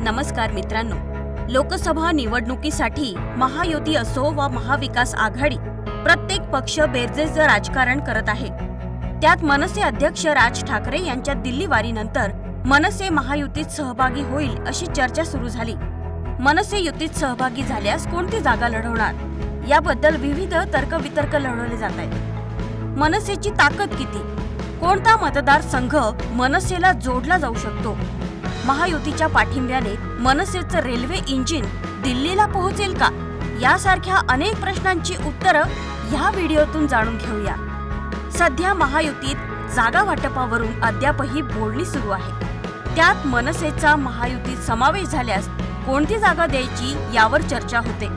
नमस्कार मित्रांनो. लोकसभा निवडणुकीसाठी महायुती असो वा महाविकास आघाडी प्रत्येक पक्ष बेरजेचं राजकारण करत आहे. त्यात मनसे अध्यक्ष राज ठाकरे यांच्या दिल्लीवारीनंतर मनसे महायुतीत सहभागी होईल अशी चर्चा सुरू झाली. मनसे युतीत सहभागी झाल्यास कोणती जागा लढवणार? याबद्दल विविध तर्कवितर्क लढवले जात आहेत. मनसेची ताकद किती? कोणता मतदारसंघ मनसेला जोडला जाऊ शकतो? महायुतीच्या पाठिंब्याने मनसेचं रेल्वे इंजिन दिल्लीला पोहोचेल का? यासारख्या अनेक प्रश्नांची उत्तरं ह्या व्हिडिओतून जाणून घेऊया. सध्या महायुतीत जागा वाटपावरून अद्यापही बोलणी सुरू आहे. त्यात मनसेचा महायुतीत समावेश झाल्यास कोणती जागा द्यायची यावर चर्चा होते.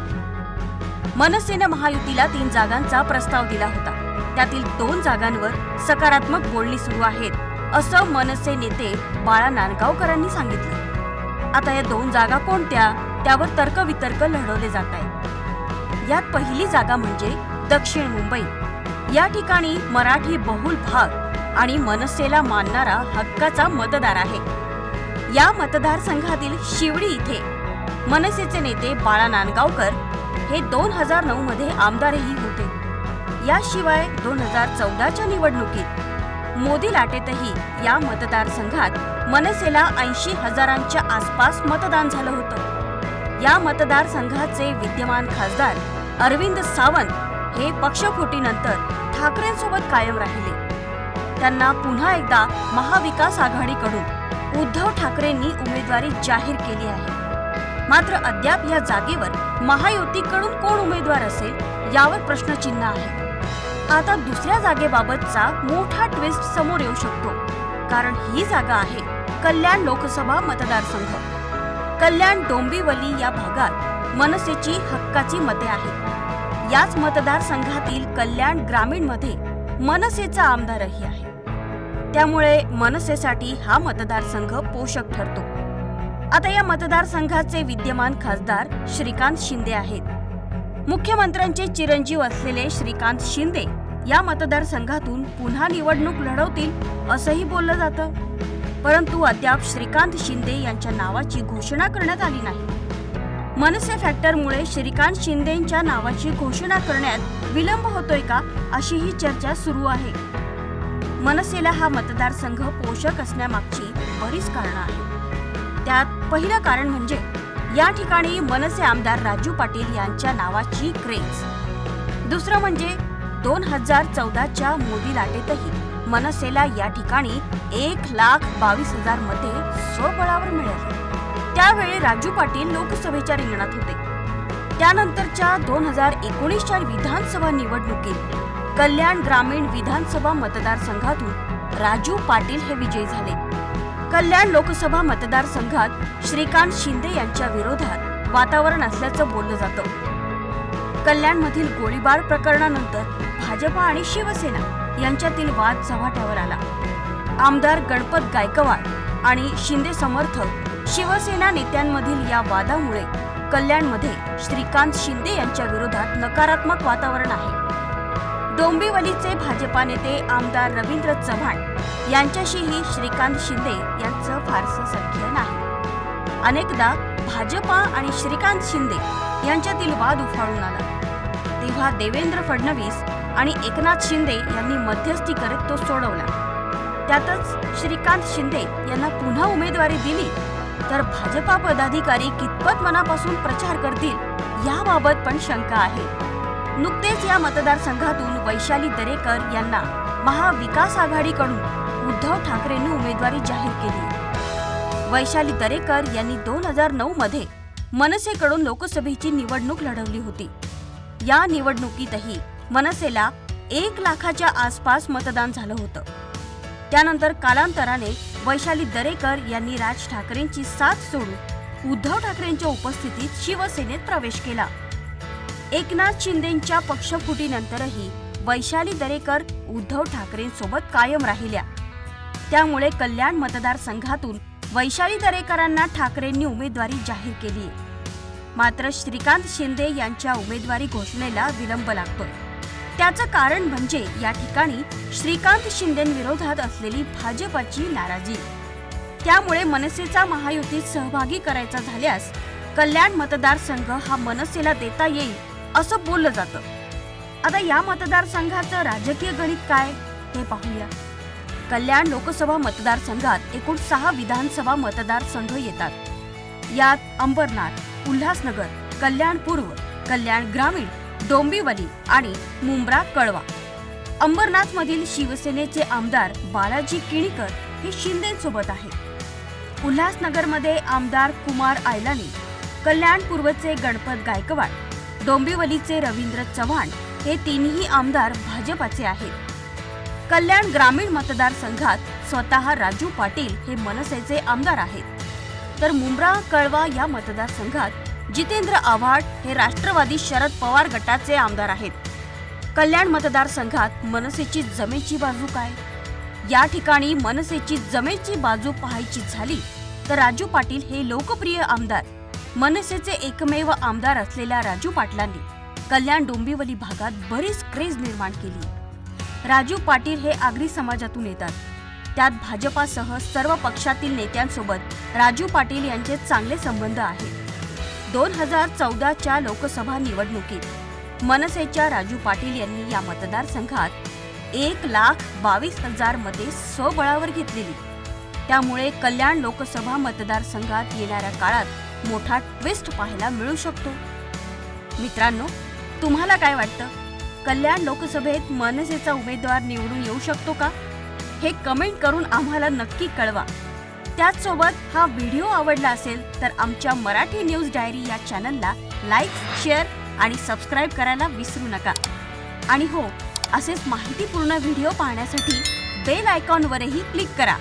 मनसेने महायुतीला तीन जागांचा प्रस्ताव दिला होता. त्यातील दोन जागांवर सकारात्मक बोलणी सुरू आहेत. असं मनसे नेते बाळा नांदगावकरांनी सांगितलं. आता या दोन जागा कोणत्या? त्यावर तर्कवितर्क लढवले जात आहे यात पहिली जागा म्हणजे दक्षिण मुंबई. या ठिकाणी मराठी बहुल भाग आणि मनसेला मानणारा हक्काचा मतदार आहे. या मतदारसंघातील शिवडी इथे मनसेचे नेते बाळा नांदगावकर हे दोन हजार नऊ मध्ये आमदारही होते. याशिवाय दोन हजार चौदाच्या निवडणुकीत मोदी लाटेतही या मतदारसंघात मनसेला ऐंशी हजारांच्या आसपास मतदान झालं होतं. या मतदारसंघाचे विद्यमान खासदार अरविंद सावंत हे पक्षफुटीनंतर ठाकरेंसोबत कायम राहिले. त्यांना पुन्हा एकदा महाविकास आघाडीकडून उद्धव ठाकरेंनी उमेदवारी जाहीर केली आहे. मात्र अद्याप या जागेवर महायुतीकडून कोण उमेदवार असेल यावर प्रश्नचिन्ह आहे. आता दुसऱ्या जागेबाबतचा मोठा ट्विस्ट समोर येऊ शकतो. कारण ही जागा आहे कल्याण लोकसभा मतदारसंघ. कल्याण डोंबिवली या भागात मनसेची हक्काची मते आहेत. याच मतदारसंघातील कल्याण ग्रामीणमध्ये मनसेचा आमदारही आहे. त्यामुळे मनसेसाठी हा मतदारसंघ पोषक ठरतो. आता या मतदारसंघाचे विद्यमान खासदार श्रीकांत शिंदे आहेत. मुख्यमंत्र्यांचे चिरंजीव असलेले श्रीकांत शिंदे या मतदारसंघातून पुन्हा निवडणूक लढवतील असंही बोललं जातं. परंतु अद्याप श्रीकांत शिंदे यांच्या नावाची घोषणा करण्यात आली नाही. मनसे फॅक्टरमुळे श्रीकांत शिंदेच्या नावाची घोषणा करण्यात विलंब होतोय का अशी ही चर्चा सुरू आहे. मनसेला हा मतदारसंघ पोषक असण्यामागची बरीच कारणं आहेत. त्यात पहिलं कारण म्हणजे या ठिकाणी मनसे आमदार राजू पाटील यांच्या नावाची क्रेज. दुसरं म्हणजे दोन हजार चौदाच्या मोदी लाटेतही मनसेला या ठिकाणी एक लाख बावीस हजार मते स्वबळावर मिळाले. त्यावेळी राजू पाटील लोकसभेच्या रिंगणात होते. त्यानंतरच्या दोन हजार एकोणीसच्या विधानसभा निवडणुकीत कल्याण ग्रामीण विधानसभा मतदारसंघातून राजू पाटील हे विजयी झाले. कल्याण लोकसभा मतदारसंघात श्रीकांत शिंदे यांच्या विरोधात वातावरण असल्याचं बोललं जातं. कल्याणमधील गोळीबार प्रकरणानंतर भाजपा आणि शिवसेना यांच्यातील वाद चव्हाट्यावर आला. आमदार गणपत गायकवाड आणि शिंदे समर्थक शिवसेना नेत्यांमधील या वादामुळे कल्याणमध्ये श्रीकांत शिंदे यांच्या विरोधात नकारात्मक वातावरण आहे. डोंबिवलीचे भाजपा नेते आमदार रवींद्र चव्हाण यांच्याशीही श्रीकांत शिंदे यांचं फारसं सख्य नाही. अनेकदा भाजपा आणि श्रीकांत शिंदे यांच्यातील वाद उफाळून आला. तेव्हा देवेंद्र फडणवीस आणि एकनाथ शिंदे यांनी मध्यस्थी करत तो सोडवला. त्यातच श्रीकांत शिंदे यांना पुन्हा उमेदवारी दिली. तर भाजपा पदाधिकारी कितपत मनापासून प्रचार करतील याबाबत पण शंका आहे. नुकतेच या मतदारसंघातून वैशाली दरेकर यांना महाविकास आघाडीकडून उद्धव ठाकरेंनी उमेदवारी जाहीर केली. वैशाली दरेकर यांनी दोन हजार नऊ मध्ये मनसेकडून लोकसभेची निवडणूक लढवली होती. या निवडणुकीतही मनसेला एक लाखाच्या आसपास मतदान झालं होतं. त्यानंतर कालांतराने वैशाली दरेकर यांनी राज ठाकरेंची साथ सोडून उद्धव ठाकरेंच्या उपस्थितीत शिवसेनेत प्रवेश केला. एकनाथ शिंदेच्या पक्षफुटीनंतरही वैशाली दरेकर उद्धव ठाकरेंसोबत कायम राहिल्या. त्यामुळे कल्याण मतदारसंघातून वैशाली दरेकरांना ठाकरेंनी उमेदवारी जाहीर केली मात्र श्रीकांत शिंदे यांच्या उमेदवारी घोषणेला विलंब लागतोय. त्याचं कारण म्हणजे या ठिकाणी श्रीकांत शिंदेविरोधात असलेली भाजपाची नाराजी. त्यामुळे मनसेचा महायुतीत सहभागी करायचा झाल्यास कल्याण मतदारसंघ हा मनसेला देता येईल असं बोललं जातं. आता या मतदारसंघाचं राजकीय गणित काय? हे पाहूया. कल्याण लोकसभा मतदारसंघात एकूण सहा विधानसभा मतदारसंघ येतात. यात अंबरनाथ उल्हासनगर कल्याण पूर्व कल्याण ग्रामीण डोंबिवली आणि मुंब्रा कळवा. अंबरनाथ मधील शिवसेनेचे आमदार बालाजी किणीकर हे शिंदेसोबत आहेत. उल्हासनगरमध्ये आमदार कुमार आयलानी कल्याण पूर्वचे गणपत गायकवाड डोंबिवलीचे रवींद्र चव्हाण हे तिन्ही आमदार भाजपाचे आहेत. कल्याण ग्रामीण मतदारसंघात स्वतः राजू पाटील हे मनसेचे आमदार आहेत. तर मुंब्रा कळवा या मतदारसंघात जितेंद्र आव्हाड हे राष्ट्रवादी शरद पवार गटाचे आमदार आहेत. कल्याण मतदारसंघात मनसेची जमेची बाजू काय? या ठिकाणी मनसेची जमेची बाजू पाहायची झाली तर राजू पाटील हे लोकप्रिय आमदार मनसेचे एकमेव आमदार असलेल्या राजू पाटलांनी कल्याण डोंबिवली भागात बरीच क्रेज निर्माण केली. राजू पाटील हे आगरी समाजातून येतात. त्यात भाजपासह सर्व पक्षातील नेत्यांसोबत राजू पाटील यांचे चांगले संबंध आहेत दोन हजार चौदाच्या लोकसभा निवडणुकीत मनसेच्या राजू पाटील यांनी या मतदारसंघात एक लाख बावीस हजार मते स्वबळावर घेतलेली. त्यामुळे कल्याण लोकसभा मतदारसंघात येणाऱ्या काळात मोठा ट्विस्ट पाहायला मिळू शकतो. मित्रांनो तुम्हाला काय वाटतं? कल्याण लोकसभेत मनसेचा उमेदवार निवडून येऊ शकतो का? हे कमेंट करून आम्हाला नक्की कळवा. त्याचसोबत हा व्हिडिओ आवडला असेल तर आमच्या मराठी न्यूज डायरी या चॅनलला लाईक शेअर आणि सबस्क्राईब करायला विसरू नका. आणि हो असेच माहितीपूर्ण व्हिडिओ पाहण्यासाठी बेल आयकॉनवरही क्लिक करा.